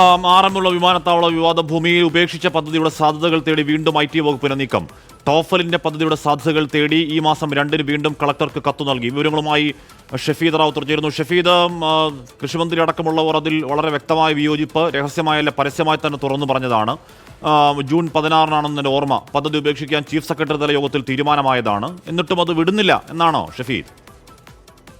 ആ, ആറന്മുള വിമാനത്താവള വിവാദ ഭൂമിയിൽ ഉപേക്ഷിച്ച പദ്ധതിയുടെ സാധ്യതകൾ തേടി വീണ്ടും ഐ ടി വകുപ്പിന് നീക്കം. ടോഫലിന്റെ പദ്ധതിയുടെ സാധ്യതകൾ തേടി ഈ മാസം രണ്ടിന് വീണ്ടും കളക്ടർക്ക് കത്തു നൽകി. വിവരങ്ങളുമായി ഷഫീദ് റാവുത്തർ ചേരുന്നു ഷഫീദ് കൃഷിമന്ത്രി അടക്കമുള്ളവർ അതിൽ വളരെ വ്യക്തമായ വിയോജിപ്പ് രഹസ്യമായല്ല പരസ്യമായി തന്നെ തുറന്നു പറഞ്ഞതാണ്. ജൂൺ പതിനാറിനാണെന്ന് എന്റെ ഓർമ്മ. പദ്ധതി ഉപേക്ഷിക്കാൻ ചീഫ് സെക്രട്ടറി തല യോഗത്തിൽ തീരുമാനമായതാണ്. എന്നിട്ടും അത് വിടുന്നില്ല എന്നാണോ ഷഫീദ്?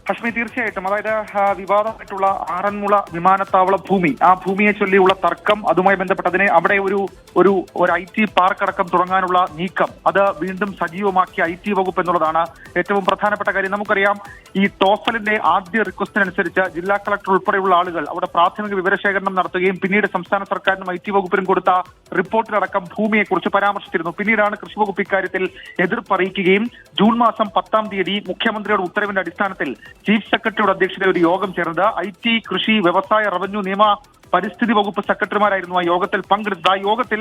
ഹഷ്മി തീർച്ചയായിട്ടും. അതായത് വിവാദമായിട്ടുള്ള ആറന്മുള വിമാനത്താവള ഭൂമി. ആ ഭൂമിയെ ചൊല്ലിയുള്ള തർക്കം അതുമായി ബന്ധപ്പെട്ടതിനെ അവിടെ ഒരു ഒരു ഒരു ഐ ടി പാർക്ക് അടക്കം തുടങ്ങാനുള്ള നീക്കം. അത് വീണ്ടും സജീവമാക്കിയ ഐ ടി വകുപ്പ് എന്നുള്ളതാണ് ഏറ്റവും പ്രധാനപ്പെട്ട കാര്യം. നമുക്കറിയാം ഈ ടോഫലിന്റെ ആദ്യ റിക്വസ്റ്റിനനുസരിച്ച് ജില്ലാ കളക്ടർ ഉൾപ്പെടെയുള്ള ആളുകൾ അവിടെ പ്രാഥമിക വിവരശേഖരണം നടത്തുകയും പിന്നീട് സംസ്ഥാന സർക്കാരിനും ഐ ടി വകുപ്പിനും കൊടുത്ത റിപ്പോർട്ടിലടക്കം ഭൂമിയെക്കുറിച്ച് പരാമർശിച്ചിരുന്നു. പിന്നീടാണ് കൃഷി വകുപ്പ് ഇക്കാര്യത്തിൽ എതിർപ്പ് അറിയിക്കുകയും ജൂൺ മാസം പത്താം തീയതി മുഖ്യമന്ത്രിയുടെ ഉത്തരവിന്റെ അടിസ്ഥാനത്തിൽ ചീഫ് സെക്രട്ടറിയുടെ അധ്യക്ഷതയിൽ ഒരു യോഗം ചേർന്നത്. ഐ ടി കൃഷി വ്യവസായ റവന്യൂ നിയമ പരിസ്ഥിതി വകുപ്പ് സെക്രട്ടറിമാരായിരുന്നു ആ യോഗത്തിൽ പങ്കെടുത്തത്. ആ യോഗത്തിൽ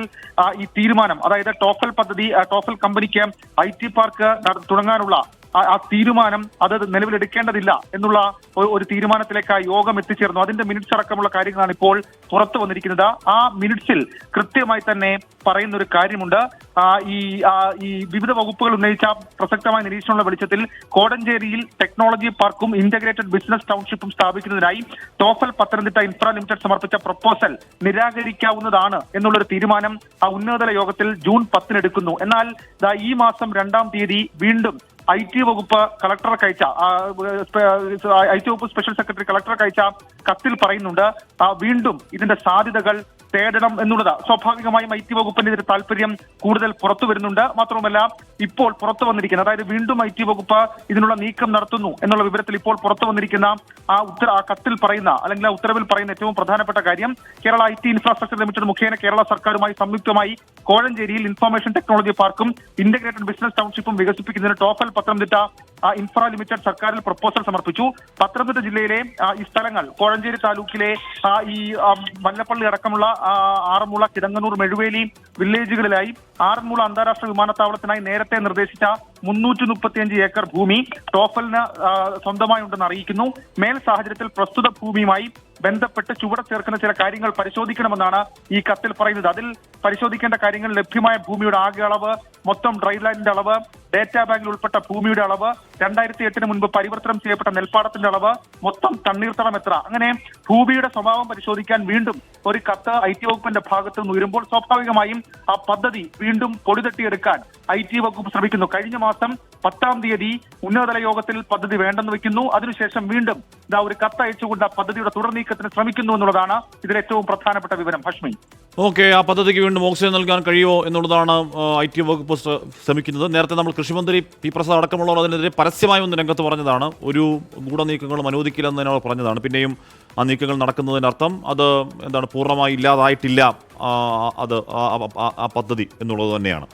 ഈ തീരുമാനം അതായത് ടോഫൽ പദ്ധതി ടോഫൽ കമ്പനിക്ക് ഐ ടി പാർക്ക് തുടങ്ങാനുള്ള ആ- തീരുമാനം അത് നിലവിലെടുക്കേണ്ടതില്ല എന്നുള്ള ഒരു തീരുമാനത്തിലേക്ക് ആ യോഗം എത്തിച്ചേർന്നു. അതിന്റെ മിനിറ്റ്സ് അടക്കമുള്ള കാര്യങ്ങളാണ് ഇപ്പോൾ പുറത്തു വന്നിരിക്കുന്നത്. ആ മിനിറ്റ്സിൽ കൃത്യമായി തന്നെ പറയുന്ന ഒരു കാര്യമുണ്ട് ഈ ഈ വിവിധ വകുപ്പുകൾ ഉന്നയിച്ച പ്രസക്തമായ നിരീക്ഷണമുള്ള വെളിച്ചത്തിൽ കോടഞ്ചേരിയിൽ ടെക്നോളജി പാർക്കും ഇന്റഗ്രേറ്റഡ് ബിസിനസ് ടൗൺഷിപ്പും സ്ഥാപിക്കുന്നതിനായി ടോഫൽ പത്തനംതിട്ട ഇൻഫ്ര ലിമിറ്റഡ് സമർപ്പിച്ച പ്രപ്പോസൽ നിരാകരിക്കാവുന്നതാണ് എന്നുള്ളൊരു തീരുമാനം ആ ഉന്നതതല യോഗത്തിൽ ജൂൺ പത്തിന് എടുക്കുന്നു. എന്നാൽ ഈ മാസം രണ്ടാം തീയതി വീണ്ടും ഐ ടി വകുപ്പ് കളക്ടർക്ക് അയച്ച ഐ ടി വകുപ്പ് സ്പെഷ്യൽ സെക്രട്ടറി കളക്ടർക്ക് അയച്ച കത്തിൽ പറയുന്നുണ്ട് വീണ്ടും ഇതിന്റെ സാധ്യതകൾ തേടണം എന്നുള്ളത്. സ്വാഭാവികമായും ഐ ടി വകുപ്പിന്റെ ഒരു താല്പര്യം കൂടുതൽ പുറത്തു വരുന്നുണ്ട്. മാത്രവുമല്ല ഇപ്പോൾ പുറത്തു വന്നിരിക്കുന്ന അതായത് വീണ്ടും ഐ ടി വകുപ്പ് ഇതിനുള്ള നീക്കം നടത്തുന്നു എന്നുള്ള വിവരത്തിൽ ഇപ്പോൾ പുറത്തു വന്നിരിക്കുന്ന ആ ഉത്തര ആ കത്തിൽ പറയുന്ന അല്ലെങ്കിൽ ആ ഉത്തരവിൽ പറയുന്ന ഏറ്റവും പ്രധാനപ്പെട്ട കാര്യം Kerala I T infrastructure limited മുഖേന കേരള സർക്കാരുമായി സംയുക്തമായി കോഴഞ്ചേരിയിൽ ഇൻഫർമേഷൻ ടെക്നോളജി പാർക്കും ഇന്റഗ്രേറ്റഡ് ബിസിനസ് ടൗൺഷിപ്പും വികസിപ്പിക്കുന്നതിന് ടോഫൽ പത്തനംതിട്ട ഇൻഫ്ര ലിമിറ്റഡ് സർക്കാരിൽ പ്രപ്പോസൽ സമർപ്പിച്ചു. പത്തനംതിട്ട ജില്ലയിലെ ഈ സ്ഥലങ്ങൾ കോഴഞ്ചേരി താലൂക്കിലെ ഈ മല്ലപ്പള്ളി അടക്കമുള്ള ആറന്മുള കിടങ്ങനൂർ മെഴുവേലി വില്ലേജുകളിലായി ആറന്മുള അന്താരാഷ്ട്ര വിമാനത്താവളത്തിനായി നേരത്തെ നിർദ്ദേശിച്ച മുന്നൂറ്റി മുപ്പത്തിയഞ്ച് ഏക്കർ ഭൂമി ടോഫലിന് സ്വന്തമായി ഉണ്ടെന്ന് അറിയിക്കുന്നു. മേൽ സാഹചര്യത്തിൽ പ്രസ്തുത ഭൂമിയുമായി ബന്ധപ്പെട്ട് ചുവടെ ചേർക്കുന്ന ചില കാര്യങ്ങൾ പരിശോധിക്കണമെന്നാണ് ഈ കത്തിൽ പറയുന്നത്. അതിൽ പരിശോധിക്കേണ്ട കാര്യങ്ങൾ ലഭ്യമായ ഭൂമിയുടെ ആകെ അളവ് മൊത്തം ഡ്രൈ ലാൻഡിന്റെ അളവ് ഡേറ്റാ ബാങ്കിൽ ഉൾപ്പെട്ട ഭൂമിയുടെ അളവ് രണ്ടായിരത്തി എട്ടിന് മുൻപ് പരിവർത്തനം ചെയ്യപ്പെട്ട നെൽപ്പാടത്തിന്റെ അളവ് മൊത്തം തണ്ണീർത്തടം എത്ര? അങ്ങനെ ഭൂമിയുടെ സ്വഭാവം പരിശോധിക്കാൻ വീണ്ടും ഒരു കത്ത് ഐ ടി വകുപ്പിന്റെ ഭാഗത്ത് നിന്ന് ഉയരുമ്പോൾ സ്വാഭാവികമായും ആ പദ്ധതി വീണ്ടും പൊടിതട്ടിയെടുക്കാൻ ഐ ടി വകുപ്പ് ശ്രമിക്കുന്നു. കഴിഞ്ഞ മാസം പത്താം തീയതി ഉന്നതതല യോഗത്തിൽ പദ്ധതി വേണ്ടെന്ന് വെക്കുന്നു. അതിനുശേഷം വീണ്ടും ഇതാ ഒരു കത്ത് അയച്ചുകൊണ്ട് ആ പദ്ധതിയുടെ തുടർ നീക്കത്തിന് ശ്രമിക്കുന്നു എന്നുള്ളതാണ് ഇതിൽ ഏറ്റവും പ്രധാനപ്പെട്ട വിവരം. ഹഷ്മി. ഓക്കെ ആ പദ്ധതിക്ക് വീണ്ടും ഓക്സിജൻ നൽകാൻ കഴിയുമോ എന്നുള്ളതാണ് ഐ ടി വകുപ്പ് ശ്ര- ശ്രമിക്കുന്നത്. നേരത്തെ നമ്മൾ കൃഷിമന്ത്രി പി പ്രസാദ് അടക്കമുള്ളവർ അതിനെതിരെ പരസ്യമായി ഒന്ന് രംഗത്ത് പറഞ്ഞതാണ്. ഒരു ഗൂഢനീക്കങ്ങളും അനുവദിക്കില്ലെന്ന് അവർ പറഞ്ഞതാണ്. പിന്നെയും ആ നീക്കങ്ങൾ നടക്കുന്നതിനർത്ഥം അത് എന്താണ് പൂർണമായി ഇല്ലാതായിട്ടില്ല അത് ആ പദ്ധതി എന്നുള്ളത് തന്നെയാണ്.